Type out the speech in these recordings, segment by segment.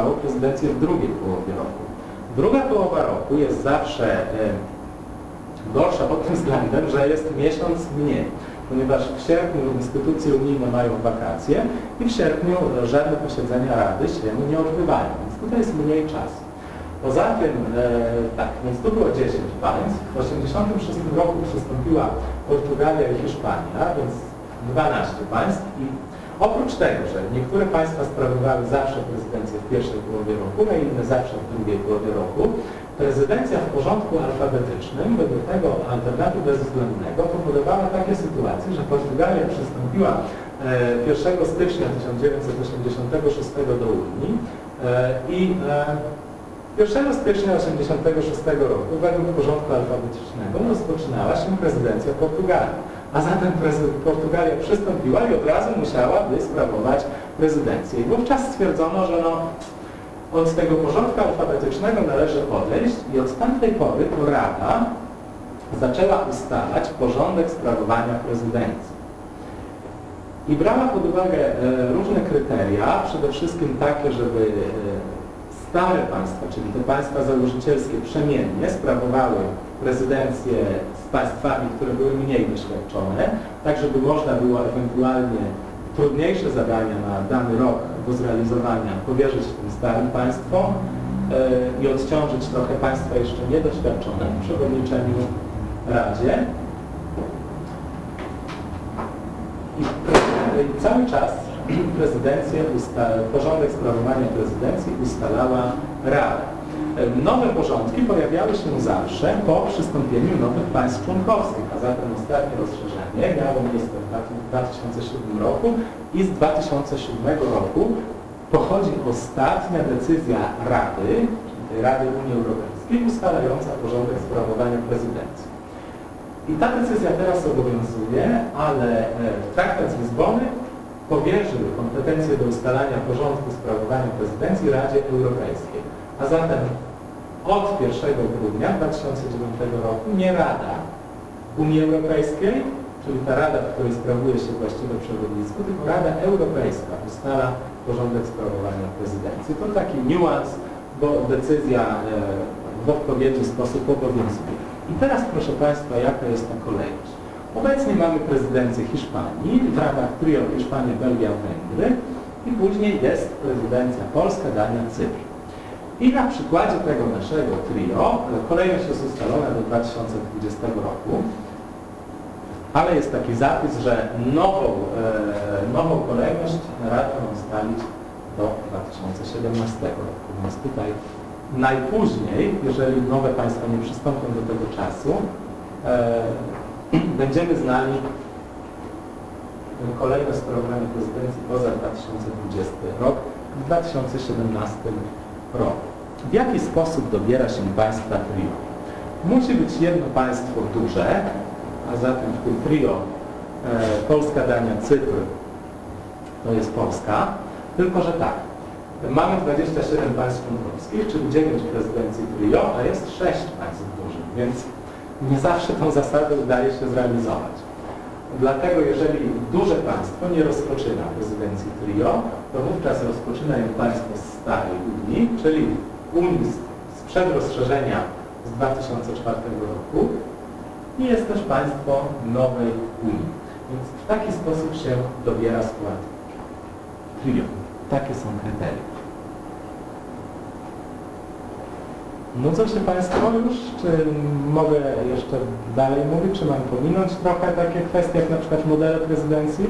trwało prezydencję w drugiej połowie roku. Druga połowa roku jest zawsze e, gorsza pod tym względem, że jest miesiąc mniej, ponieważ w sierpniu instytucje unijne mają wakacje i w sierpniu żadne posiedzenia Rady się nie odbywają, więc tutaj jest mniej czasu. Poza tym, e, tak, więc tu było 10 państw. W 1986 roku przystąpiła Portugalia i Hiszpania, więc 12 państw i oprócz tego, że niektóre państwa sprawowały zawsze prezydencję w pierwszej połowie roku, a inne zawsze w drugiej połowie roku, prezydencja w porządku alfabetycznym, według tego alternatu bezwzględnego, powodowała takie sytuacje, że Portugalia przystąpiła e, 1 stycznia 1986 do Unii e, i e, 1 stycznia 1986 roku według porządku alfabetycznego rozpoczynała się prezydencja Portugalii. A zatem Portugalia przystąpiła i od razu musiałaby sprawować prezydencję. I wówczas stwierdzono, że no, od tego porządku alfabetycznego należy odejść i od tamtej pory to Rada zaczęła ustalać porządek sprawowania prezydencji. I brała pod uwagę e, różne kryteria, przede wszystkim takie, żeby e, stare państwa, czyli te państwa założycielskie przemiennie sprawowały prezydencję z państwami, które były mniej doświadczone, tak żeby można było ewentualnie trudniejsze zadania na dany rok do zrealizowania powierzyć tym starym państwom yy, i odciążyć trochę państwa jeszcze niedoświadczone w przewodniczeniu Radzie. I cały czas prezydencję, porządek sprawowania prezydencji ustalała Rada. Nowe porządki pojawiały się zawsze po przystąpieniu nowych państw członkowskich, a zatem ostatnie rozszerzenie miało miejsce w 2007 roku i z 2007 roku pochodzi ostatnia decyzja Rady, czyli tej Rady Unii Europejskiej, ustalająca porządek sprawowania prezydencji. I ta decyzja teraz obowiązuje, ale e, traktat z Lizbony powierzył kompetencje do ustalania porządku sprawowania prezydencji Radzie Europejskiej. A zatem od 1 grudnia 2009 roku nie Rada Unii Europejskiej, czyli ta Rada, w której sprawuje się właściwe przewodnictwo, tylko Rada Europejska ustala porządek sprawowania prezydencji. To taki niuans, bo decyzja e, w odpowiedni sposób obowiązuje. I teraz proszę Państwa, jaka jest ta kolejność? Obecnie mamy prezydencję Hiszpanii, w ramach trio Hiszpania, Belgia, Węgry i później jest prezydencja Polska, Dania, Cypr. I na przykładzie tego naszego trio kolejność jest ustalona do 2020 roku, ale jest taki zapis, że nową, e, nową kolejność Rada ma ustalić do 2017 roku. Więc tutaj najpóźniej, jeżeli nowe państwa nie przystąpią do tego czasu, e, będziemy znali kolejne sprawowanie prezydencji poza 2020 rok w 2017 roku. W jaki sposób dobiera się państwa trio? Musi być jedno państwo duże, a zatem w tym trio e, Polska, Dania, Cypr to jest Polska, tylko że tak, mamy 27 państw członkowskich, czyli 9 prezydencji trio, a jest 6 państw dużych, więc nie zawsze tą zasadę udaje się zrealizować. Dlatego jeżeli duże państwo nie rozpoczyna prezydencji trio, to wówczas rozpoczyna ją państwo z starej Unii, czyli Unii sprzed rozszerzenia z 2004 roku i jest też państwo nowej Unii. Więc w taki sposób się dobiera skład trio. Takie są kryteria. Nudzą się Państwo już? Czy mogę jeszcze dalej mówić? Czy mam pominąć trochę takie kwestie, jak na przykład modele prezydencji?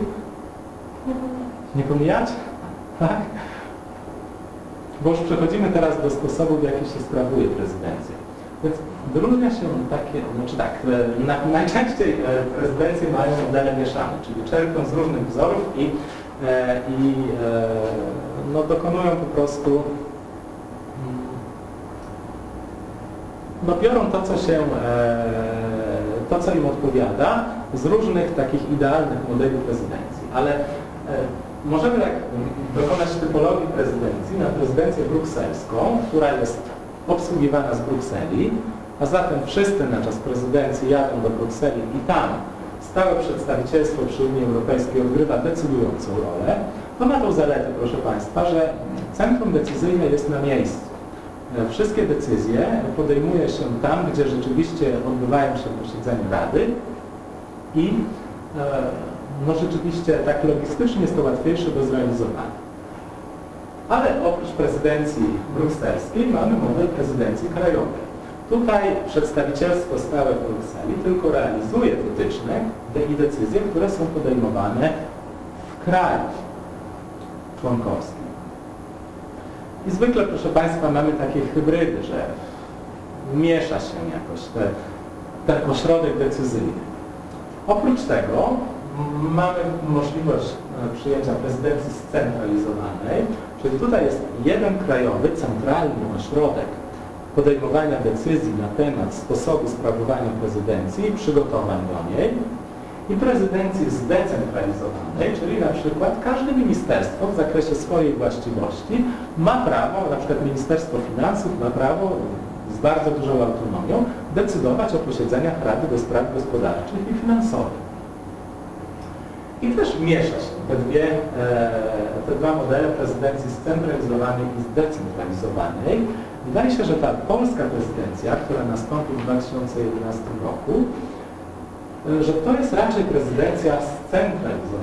Nie pomijać? Tak? Bo już przechodzimy teraz do sposobu, w jaki się sprawuje prezydencja. Więc wyróżnia się takie, znaczy tak, e, na, najczęściej e, prezydencje mają modele mieszane, czyli czerpią z różnych wzorów i, e, i no, dokonują po prostu no biorą to, co się, to, co im odpowiada z różnych takich idealnych modeli prezydencji. Ale możemy tak dokonać typologii prezydencji na prezydencję brukselską, która jest obsługiwana z Brukseli, a zatem wszyscy na czas prezydencji jadą do Brukseli i tam stałe przedstawicielstwo przy Unii Europejskiej odgrywa decydującą rolę. To ma tą zaletę, proszę Państwa, że centrum decyzyjne jest na miejscu. Wszystkie decyzje podejmuje się tam, gdzie rzeczywiście odbywają się posiedzenia Rady i e, no rzeczywiście tak logistycznie jest to łatwiejsze do zrealizowania. Ale oprócz prezydencji brukselskiej mamy model prezydencji krajowej. Tutaj przedstawicielstwo stałe w Brukseli tylko realizuje wytyczne i decyzje, które są podejmowane w kraju członkowskim. I zwykle, proszę Państwa, mamy takie hybrydy, że miesza się jakoś te, ten ośrodek decyzyjny. Oprócz tego mamy możliwość e, przyjęcia prezydencji scentralizowanej, czyli tutaj jest jeden krajowy, centralny ośrodek podejmowania decyzji na temat sposobu sprawowania prezydencji i przygotowań do niej i prezydencji zdecentralizowanej, czyli na przykład każde ministerstwo w zakresie swojej właściwości ma prawo, na przykład Ministerstwo Finansów ma prawo z bardzo dużą autonomią decydować o posiedzeniach Rady do Spraw Gospodarczych i Finansowych. I też miesza się te, dwie, e, te dwa modele prezydencji scentralizowanej i zdecentralizowanej. Wydaje się, że ta polska prezydencja, która nastąpi w 2011 roku, e, że to jest raczej prezydencja scentralizowana.